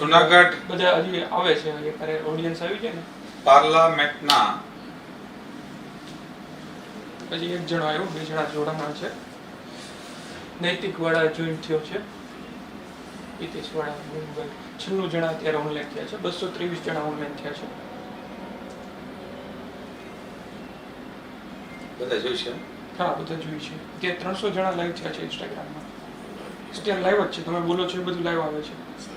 જુનાગઢ. બધા હજી આવે છે અત્યારે ઓડિયન્સ આવી છે ને? પાર્લામેન્ટના. પછી એક જણો આવ્યો બે જણા જોડામાં છે. નૈતિક વાળા જોઈન થયો છે. હિતેશ વાળા મુંબઈ છન્નું જણા અત્યારે ઓનલાઈન થયા છે બસો ત્રેવીસ જણા ઓનલાઈન થયા છે. બધા જોઈશે હા બધા જોઈ છે. ત્યાં ત્રણસો જણા લાઈવ થયા છે ઇન્સ્ટાગ્રામમાં અત્યારે લાઈવ જ છે તમે બોલો છો એ બધું લાઈવ આવે છે.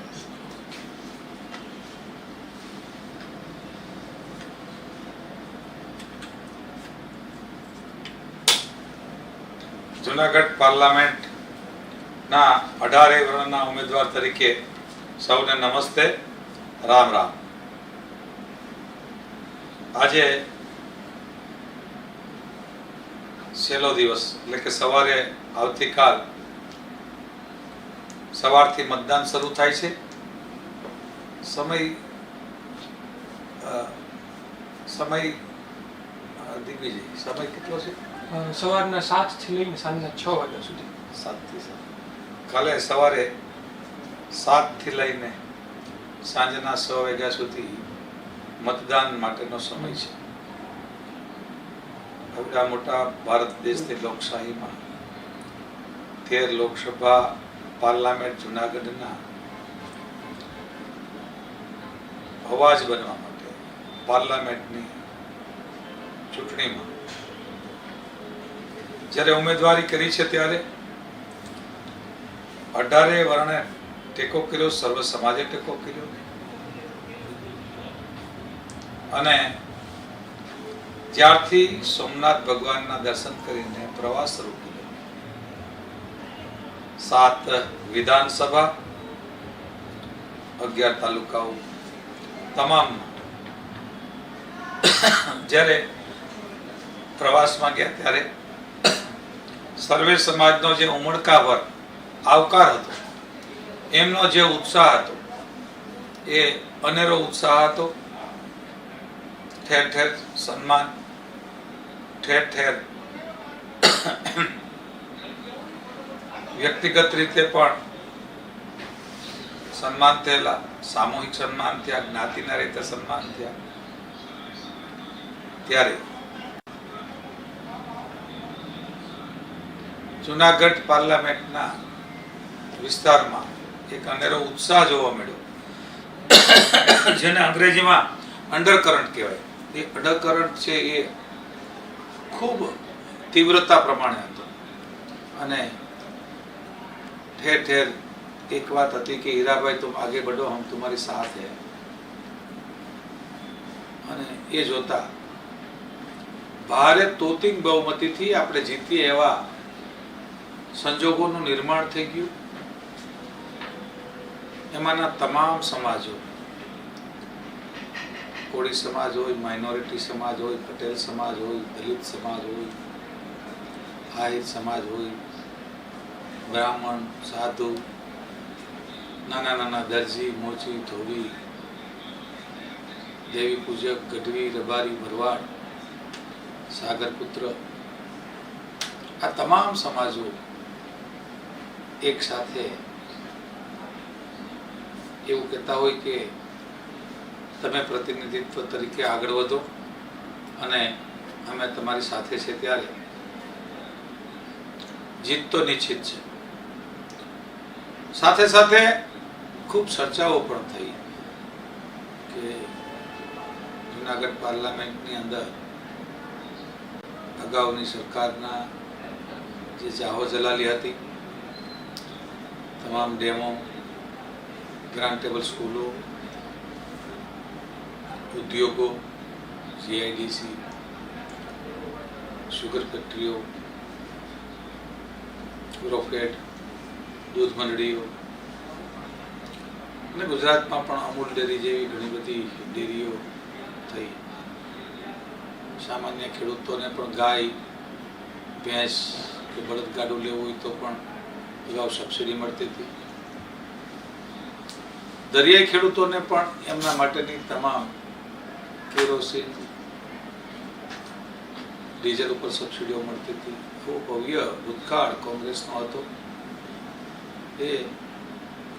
જુનાગઢ પાર્લામેન્ટના અઢારે વર્ણના ઉમેદવાર તરીકે સૌને નમસ્તે, રામ રામ. આજે છેલ્લો દિવસ, એટલે કે સવારે આવતીકાલ સવારથી મતદાન શરૂ થાય છે. સમય સમય દિગ્વિજય, સમય કેટલો છે? સવારના સાતથી લઈને સાંજના છ વાગ્યા સુધી. સાતથી સાત. કાલે સવારે સાતથી લઈને સાંજના છ વાગ્યા સુધી મતદાન માટેનો સમય છે. આવડા મોટા ભારત દેશની લોકશાહીમાં તેર લોકસભા, પાર્લામેન્ટ, જુનાગઢના અવાજ બનવા માટે પાર્લામેન્ટની ચૂંટણીમાં જ્યારે ઉમેદવારી કરી છે ત્યારે અઢારે વર્ણે ટેકો કર્યો, સર્વ સમાજે ટેકો કર્યો. અને ત્યારથી સોમનાથ ભગવાનના દર્શન કરીને પ્રવાસ શરૂ કર્યો. સાત વિધાનસભા, અગિયાર તાલુકાઓ. તમામ જ્યારે પ્રવાસમાં ગયા ત્યારે સર્વે સમાજનો જે ઉમળકાભર આવકાર હતો, એમનો જે ઉત્સાહ હતો, એ અનેરો ઉત્સાહ હતો. ઠેર ઠેર સન્માન, ઠેર ઠેર વ્યક્તિગત રીતે પણ સન્માન થયેલા, સામૂહિક સન્માન થયા, જ્ઞાતિના રીતે સન્માન થયા. ત્યારે જુનાગઢ પાર્લામેન્ટના વિસ્તારમાં એક અનેરો ઉત્સાહ જોવા મળ્યો. જેને અંગ્રેજીમાં અંડરકરન્ટ કહેવાય. એ અંડરકરન્ટ છે એ ખૂબ તીવ્રતા પ્રમાણે હતો. અને ઠેર ઠેર એક વાત હતી કે, હીરાભાઈ, તું આગે બઢો, હમ તમારી સાથ અને એ જોતા ભારે તોતિંગ બહુમતીથી આપણે જીતીએ એવા સંજોગોનું નિર્માણ થઈ ગયું. એમાંના તમામ સમાજો, કોળી સમાજ હોય માઇનોરિટી સમાજ હોય, પટેલ સમાજ હોય, દલિત સમાજ હોય આહિર સમાજ હોય, બ્રાહ્મણ, સાધુ, નાના નાના દરજી, મોચી, ધોબી, દેવી પૂજક, ગઢવી, રબારી, ભરવાડ, સાગરપુત્ર, આ તમામ સમાજો એક સાથે એવું કહેતા હોય કે તમે પ્રતિનિધિત્વ તરીકે આગળ વધો અને અમે તમારી સાથે છે ત્યારે જીત તો નિશ્ચિત છે. સાથે સાથે ખૂબ ચર્ચાઓ પણ થઈ કે જુનાગઢ પાર્લામેન્ટની અંદર અગાઉની સરકારના જે જાહો જલાલી હતી તમામ ડેમો ગ્રાન્ટેબલ સ્કૂલો, ઉદ્યોગો, જીઆઈડીસી શુગર ફેક્ટરીઓ, રોકેટ, દૂધ મંડળીઓ અને ગુજરાતમાં પણ અમૂલ ડેરી જેવી ઘણી બધી ડેરીઓ થઈ. સામાન્ય ખેડૂતોને પણ ગાય, ભેંસ કે બળદગાડું લેવું હોય તો પણ અગાઉ સબસિડી મળતી હતી. દરિયાઈ ખેડૂતોને પણ એમના માટેની તમામ કેરોસીન, ડીઝલ ઉપર સબસિડીઓ મળતી હતી. એવો ભવ્ય ભૂતકાળ કોંગ્રેસનો હતો. એ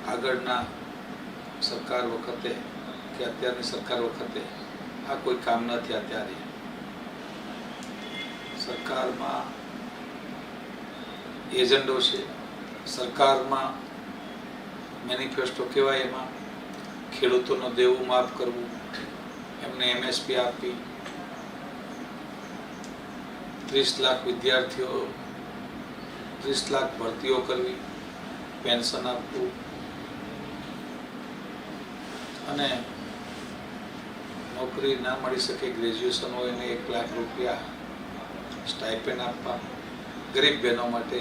આગળના સરકાર વખતે કે અત્યારની સરકાર વખતે આ કોઈ કામ ન થયા સરકારમાં એજન્ડો છે. સરકારમાં મેનિફેસ્ટો કહેવાય એમાં, ખેડૂતોનું દેવું માફ કરવું, એમને એમએસપી આપી ત્રીસ લાખ વિદ્યાર્થીઓ, ત્રીસ લાખ ભરતીઓ કરવી, પેન્શન આપવું. અને નોકરી ના મળી શકે, ગ્રેજ્યુએશન હોય એને એક લાખ રૂપિયા સ્ટાઇપેન્ડ આપવા, ગરીબ બહેનો માટે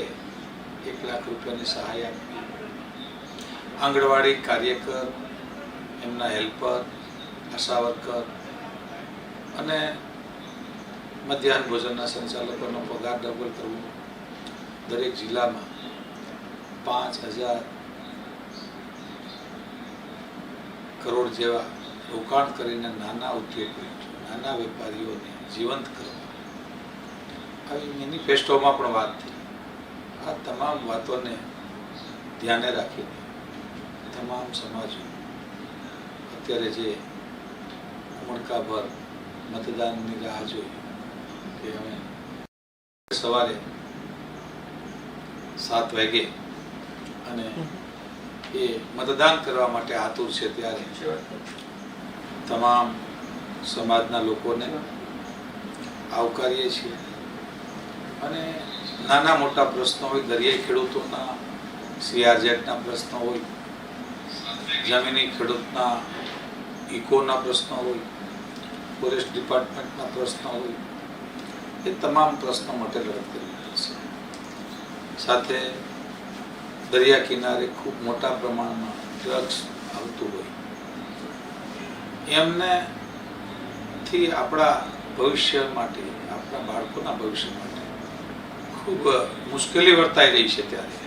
એક લાખ રૂપિયાની સહાય આપવી. આંગણવાડી કાર્યકર, એમના હેલ્પર, આશા વર્કર અને મધ્યાહન ભોજનના સંચાલકોનો પગાર ડબલ કરવો. દરેક જિલ્લામાં પાંચ હજાર કરોડ જેવા રોકાણ કરીને નાના ઉદ્યોગો, નાના વેપારીઓને જીવંત કરવા. આવી મેનિફેસ્ટોમાં પણ વાત થઈ. આ તમામ વાતોને ધ્યાને રાખીને તમામ સમાજો અત્યારે જે ઉમળકાભર મતદાનની રાહ જોઈ કે અમે સવારે સાત વાગે અને એ મતદાન કરવા માટે આતુર છે ત્યારે. તમામ સમાજના લોકોને આવકારીએ છીએ અને નાના મોટા પ્રશ્નો હોય, દરિયાઈ ખેડૂતોના, સીઆરઝેડના પ્રશ્નો હોય, જમીની ખેડૂતના, ઇકોના પ્રશ્નો હોય, ફોરેસ્ટ ડિપાર્ટમેન્ટના પ્રશ્નો હોય, એ તમામ પ્રશ્નો માટે લડત કરવી પડશે સાથે દરિયા કિનારે ખૂબ મોટા પ્રમાણમાં ડ્રગ્સ આવતું હોય. એમને થી આપણા ભવિષ્ય માટે, આપણા બાળકોના ભવિષ્ય માટે ખૂબ મુશ્કેલી વર્તાઈ રહી છે ત્યારે.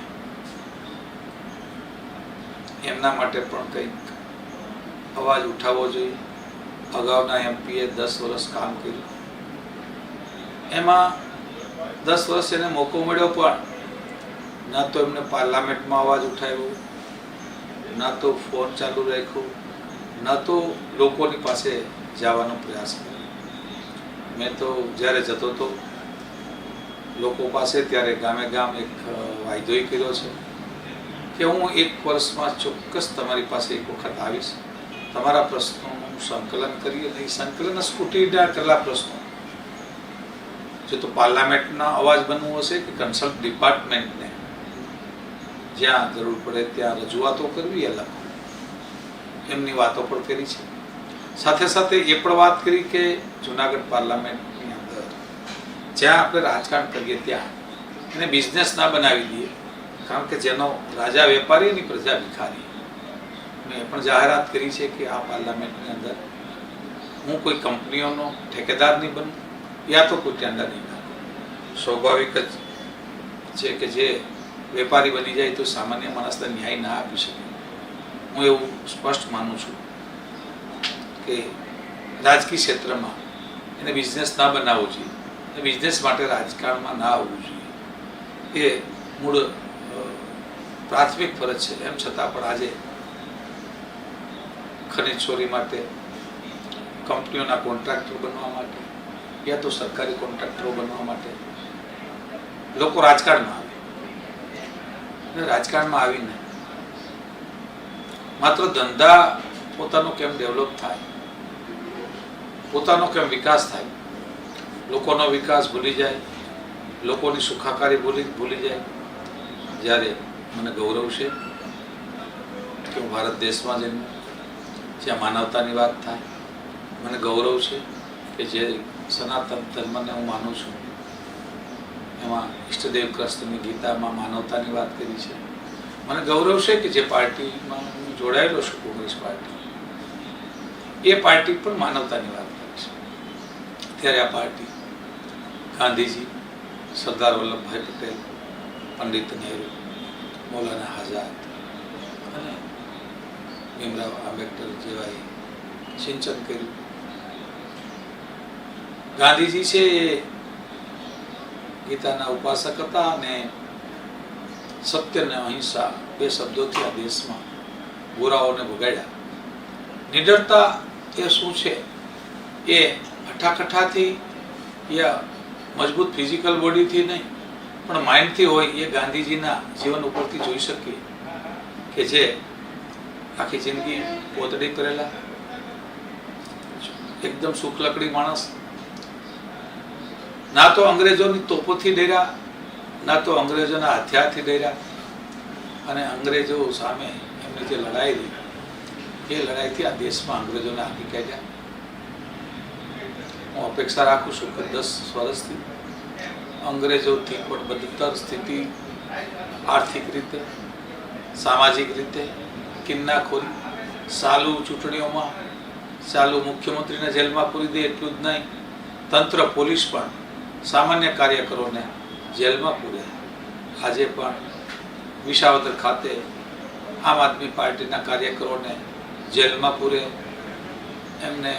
એમના માટે પણ કંઈક અવાજ ઉઠાવવો જોઈએ. અગાઉના એમપીએ દસ વર્ષ કામ કર્યું. એમાં દસ વર્ષ એને મોકો મળ્યો પણ ના તો એમને પાર્લામેન્ટમાં અવાજ ઉઠાવ્યો, ના તો ફોન ચાલુ રાખ્યો, ન તો લોકોની પાસે જવાનો પ્રયાસ કર્યો. મેં તો જ્યારે જતો હતો લોકો પાસે ત્યારે ગામે ગામ એક વાયદોય કર્યો છે કે હું એક વર્ષમાં ચોક્કસ તમારી પાસે એક વખત આવીશ. તમારા પ્રશ્નોનું સંકલન કરી અને સંકલન સ્કૂટીના કરેલા પ્રશ્નો. જો તો પાર્લામેન્ટના અવાજ બનવું હશે કે કન્સલ્ટ ડિપાર્ટમેન્ટને? જ્યાં જરૂર પડે ત્યાં રજૂઆતો કરવી લખો. એમની વાતો પણ કરી છે. સાથે સાથે એ પણ વાત કરી કે જુનાગઢ પાર્લામેન્ટની અંદર જ્યાં આપણે રાજકારણ કરીએ ત્યાં એને બિઝનેસ ના બનાવી દઈએ. કારણ કે જેનો રાજા વેપારી અને પ્રજા ભિખારી. મેં પણ જાહેરાત કરી છે કે આ પાર્લામેન્ટની અંદર હું કોઈ કંપનીઓનો ઠેકેદાર નહીં બનું, યા તો કોઈ ટેન્ડર નહીં નાખું સ્વાભાવિક જ છે કે જે વેપારી બની જાય તો સામાન્ય માણસને ન્યાય ના આપી શકે. હું એવું સ્પષ્ટ માનું છું કે રાજકીય ક્ષેત્રમાં એને બિઝનેસ ના બનાવવો જોઈએ. બિઝનેસ માટે રાજકારણમાં ના આવવું જોઈએ. એ મૂળ પ્રાથમિક ફરજ છે. એમ છતાં પણ આજે ખનિજ ચોરી માટે, કંપનીઓના કોન્ટ્રાક્ટર બનવા માટે યા તો સરકારી કોન્ટ્રાક્ટરો બનવા માટે લોકો રાજકારણમાં આવે. રાજકારણમાં આવીને માત્ર ધંધા પોતાનો કેમ ડેવલપ થાય? પોતાનો કેમ વિકાસ થાય? લોકોનો વિકાસ ભૂલી જાય, લોકોની સુખાકારી ભૂલી ભૂલી જાય, જ્યારે મને ગૌરવ છે કે હું ભારત દેશમાં જઈને જ્યાં માનવતાની વાત થાય, મને ગૌરવ છે કે જે સનાતન ધર્મને હું માનું છું, એમાં ઈષ્ટદેવ કૃષ્ણની ગીતામાં માનવતાની વાત કરી છે. મને ગૌરવ છે કે જે પાર્ટીમાં હું જોડાયેલો છું, કોંગ્રેસ પાર્ટી. એ પાર્ટી પણ માનવતાની વાત કરી છે. ત્યારે આ પાર્ટી ગાંધીજી, સરદાર વલ્લભભાઈ પટેલ, પંડિત નહેરુ, મૌલાના આઝાદ અને ભીમરાવ આંબેડકર જેવાએ સિંચન કર્યું. ગાંધીજી છે એ ગીતાના ઉપાસક હતા અને સત્ય અને અહિંસા બે શબ્દોથી આ દેશમાં ગોરાઓને ભગાડ્યા. નિડરતા એ શું છે? એ અઠાકઠાથી યા મજબૂત ફિઝિકલ બોડીથી નહીં, પણ માઇન્ડથી હોય એ ગાંધીજીના જીવન ઉપરથી જોઈ શકીએ કે જે આખી જિંદગી પોતડી કરેલા. એકદમ સુખલકડી માણસ. ના તો અંગ્રેજોની તોપોથી ડર્યા, ના તો અંગ્રેજોના હથિયારથી ડર્યા. અને અંગ્રેજો સામે એમની જે લડાઈ રહી, એ લડાઈથી આ દેશમાં અંગ્રેજોને હાકી કાઢ્યા. હું અપેક્ષા રાખું છું કે દસ વર્ષથી અંગ્રેજોથી પણ બદતર સ્થિતિ આર્થિક રીતે, સામાજિક રીતે કિન્નાખોરી, ચાલુ ચૂંટણીઓમાં, ચાલુ મુખ્યમંત્રીને જેલમાં પૂરી દે એટલું જ નહીં, તંત્ર, પોલીસ પણ સામાન્ય કાર્યકરોને જેલમાં પૂરે. આજે પણ વિસાવદર ખાતે આમ આદમી પાર્ટીના કાર્યકરોને જેલમાં પૂરે. એમને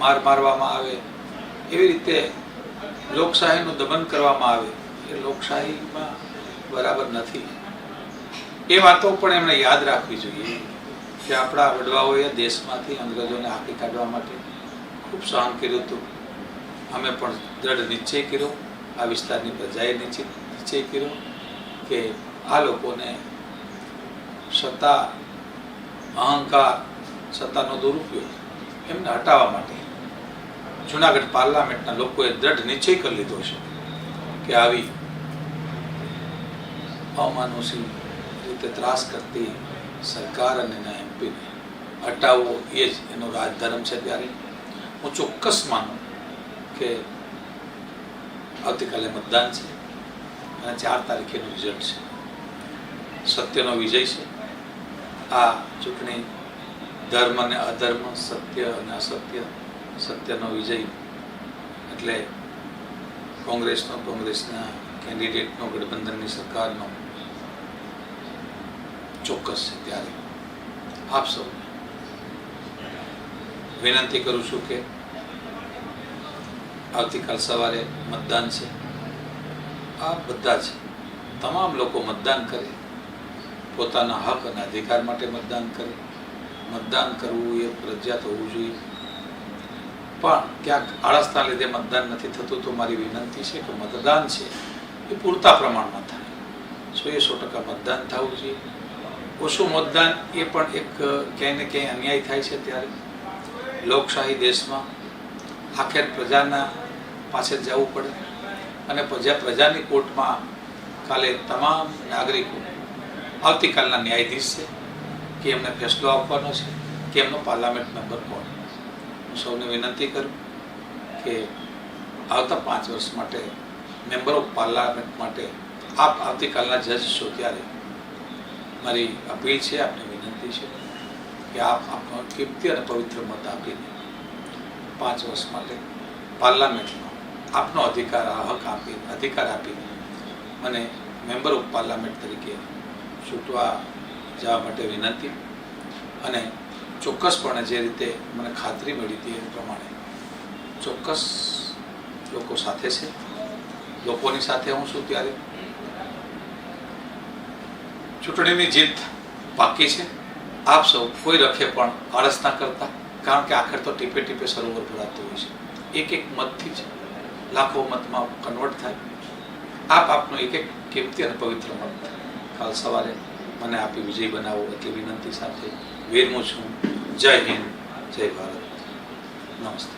માર મારવામાં આવે, એવી રીતે લોકશાહીનું દમન કરવામાં આવે, એ લોકશાહીમાં બરાબર નથી. એ વાતો પણ એમણે યાદ રાખવી જોઈએ કે આપણા વડવાઓએ દેશમાંથી અંગ્રેજોને હાંકી કાઢવા માટે ખૂબ સહન કર્યું હતું. અમે પણ દ્રઢ નિશ્ચય કર્યો, આ વિસ્તારની પ્રજાએ નિશ્ચિત નિશ્ચય કર્યો કે આ લોકોને સત્તા, અહંકાર, સત્તાનો દુરુપયોગ એમને હટાવવા માટે જુનાગઢ પાર્લામેન્ટના લોકોએ દ્રઢ નિશ્ચય કરી લીધો છે કે આવી અમાનુષી રીતે ત્રાસ કરતી સરકાર અને એના એમપીને હટાવવો એ જ એનો રાજધર્મ છે ત્યારે. હું ચોક્કસ માનું કે આવતીકાલે મતદાન છે અને ચાર તારીખેનું રિઝલ્ટ છે. સત્યનો વિજય છે. આ ચૂંટણી ધર્મ અને અધર્મ, સત્ય અને અસત્ય સત્યનો વિજય એટલે કોંગ્રેસનો, કોંગ્રેસના કેન્ડિડેટનો, ગઠબંધનની સરકારનો ચોક્કસ છે ત્યારે. આપ સૌ વિનંતી કરું છું કે આવતીકાલ સવારે મતદાન છે. આ બધા જ તમામ લોકો મતદાન કરે. પોતાના હક અને અધિકાર માટે મતદાન કરે. મતદાન કરવું એ ફરજિયાત હોવું જોઈએ. પણ ક્યાંક આળસના લીધે મતદાન નથી થતું, તો મારી વિનંતી છે કે મતદાન છે એ પૂરતા પ્રમાણમાં થાય. સો એ સો ટકા મતદાન થવું જોઈએ. ઓછું મતદાન એ પણ એક ક્યાંય ને ક્યાંય અન્યાય થાય છે ત્યારે. લોકશાહી દેશમાં આખેર પ્રજાના પાસે જવું પડે અને પ્રજા, પ્રજાની કોર્ટમાં કાલે તમામ નાગરિકો, આવતીકાલના ન્યાયાધીશ છે કે એમને ફેસલો આપવાનો છે, કે એમનો પાર્લામેન્ટ મેમ્બર કોણ? સૌને વિનંતી કરું કે આવતા પાંચ વર્ષ માટે મેમ્બર ઓફ પાર્લામેન્ટ માટે આપ આવતીકાલના જજ છો ત્યારે મારી અપીલ છે, આપને વિનંતી છે કે આપ આપનો કિંમતી અને પવિત્ર મત આપીને પાંચ વર્ષ માટે પાર્લામેન્ટમાં આપનો અધિકાર આ હક આપી અધિકાર આપીને મને મેમ્બર ઓફ પાર્લામેન્ટ તરીકે ચૂંટવા જવા માટે વિનંતી અને ચોક્કસપણે જે રીતે મને ખાતરી મળી હતી એ પ્રમાણે ચોક્કસ લોકો સાથે છે. લોકોની સાથે હું છું ત્યારે. ચૂંટણીની જીત પાકી છે. આપ સૌ કોઈ રખે પણ આળસ ના કરતા, કારણ કે આખર તો ટીપે ટીપે સરોવર ભરાતું હોય છે. એક એક મતથી જ લાખો મતમાં કન્વર્ટ થાય. આપ આપનો એક એક કિંમતી અને પવિત્ર મત કાલ સવારે મને આપી વિજય બનાવો એટલી વિનંતી સાથે વિરમું છું. જય હિન્દ. જય ભારત. નમસ્તે.